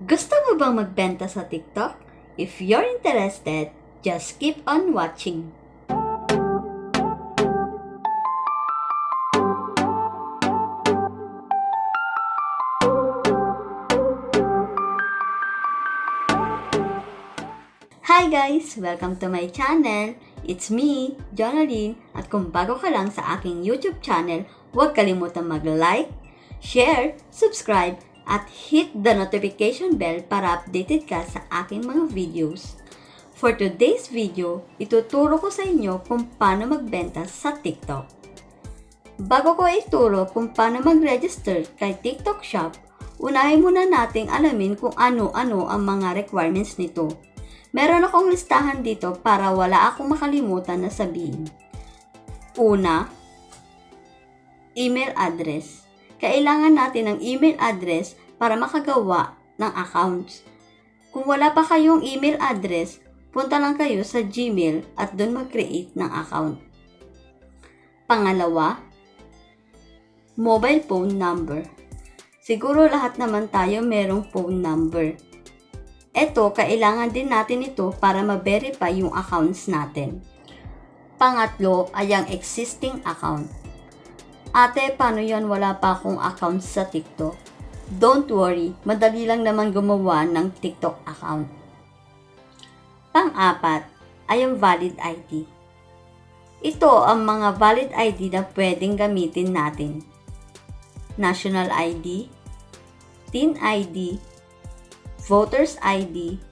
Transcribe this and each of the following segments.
Gusto mo bang magbenta sa TikTok? If you're interested, just keep on watching. Hi guys! Welcome to my channel. It's me, Jonaline, at kung bago ka lang sa aking YouTube channel, huwag kalimutan mag-like, share, subscribe, at hit the notification bell para updated ka sa aking mga videos. For today's video, ituturo ko sa inyo kung paano magbenta sa TikTok. Bago ko ituro kung paano mag-register kay TikTok Shop, unahin muna nating alamin kung ano-ano ang mga requirements nito. Meron akong listahan dito para wala akong makalimutan na sabihin. Una, email address. Kailangan natin ng email address para makagawa ng accounts. Kung wala pa kayong email address, punta lang kayo sa Gmail at doon mag-create ng account. Pangalawa, mobile phone number. Siguro lahat naman tayo merong phone number. Ito, kailangan din natin ito para ma-verify yung accounts natin. Pangatlo ay ang existing account. Ate, paano yan wala pa akong account sa TikTok? Don't worry, madali lang naman gumawa ng TikTok account. Pang-apat ay ang valid ID. Ito ang mga valid ID na pwedeng gamitin natin. National ID, Teen ID, Voter's ID,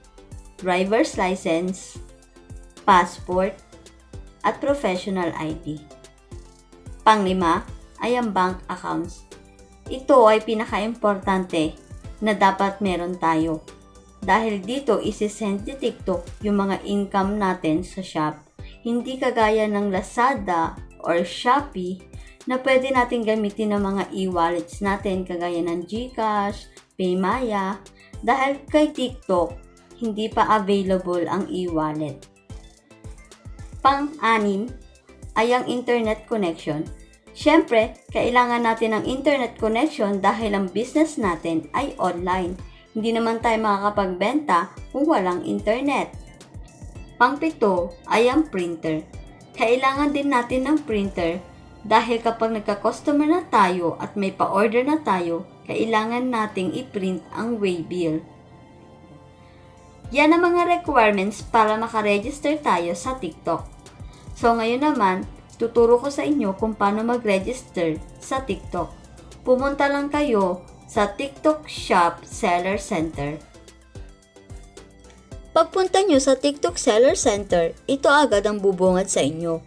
Driver's License, Passport, at Professional ID. Panglima ay ang bank accounts. Ito ay pinaka-importante na dapat meron tayo. Dahil dito isisend ni TikTok yung mga income natin sa shop. Hindi kagaya ng Lazada or Shopee na pwede natin gamitin ng mga e-wallets natin kagaya ng GCash, Paymaya, dahil kay TikTok, hindi pa available ang e-wallet. Pang-anim ay ang internet connection. Siyempre, kailangan natin ng internet connection dahil ang business natin ay online. Hindi naman tayo makakapagbenta kung walang internet. Pangpito ay ang printer. Kailangan din natin ng printer dahil kapag nagka-customer na tayo at may pa-order na tayo, kailangan nating i-print ang waybill. Yan ang mga requirements para makaregister tayo sa TikTok. So ngayon naman, tuturo ko sa inyo kung paano mag-register sa TikTok. Pumunta lang kayo sa TikTok Shop Seller Center. Pagpunta nyo sa TikTok Seller Center, ito agad ang bubungad sa inyo.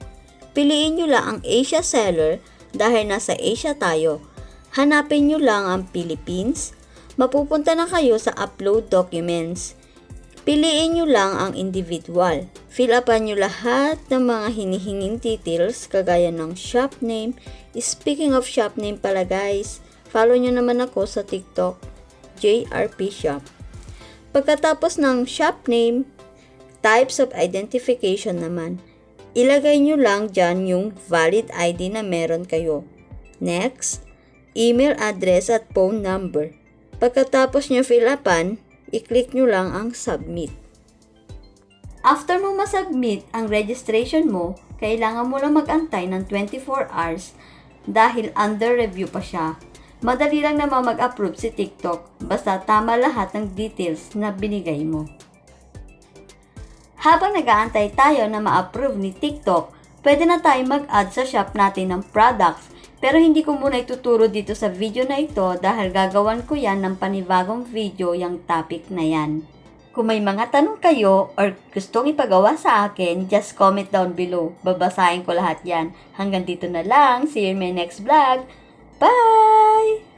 Piliin nyo lang ang Asia Seller dahil nasa Asia tayo. Hanapin nyo lang ang Philippines. Mapupunta na kayo sa Upload Documents. Piliin nyo lang ang individual. Fill upan nyo lahat ng mga hinihinging details kagaya ng shop name. Speaking of shop name pala guys, follow nyo naman ako sa TikTok, JRP Shop. Pagkatapos ng shop name, types of identification naman. Ilagay nyo lang dyan yung valid ID na meron kayo. Next, email address at phone number. Pagkatapos nyo fill upan, i-click nyo lang ang submit. After mo masubmit ang registration mo, kailangan mo lang mag-antay ng 24 hours dahil under review pa siya. Madali lang naman mag-approve si TikTok basta tama lahat ng details na binigay mo. Habang nag-aantay tayo na ma-approve ni TikTok, pwede na tayo mag-add sa shop natin ng products pero hindi ko muna ituturo dito sa video na ito dahil gagawan ko yan ng panibagong video yung topic na yan. Kung may mga tanong kayo or gustong ipagawa sa akin, just comment down below. Babasahin ko lahat yan. Hanggang dito na lang. See you in my next vlog. Bye!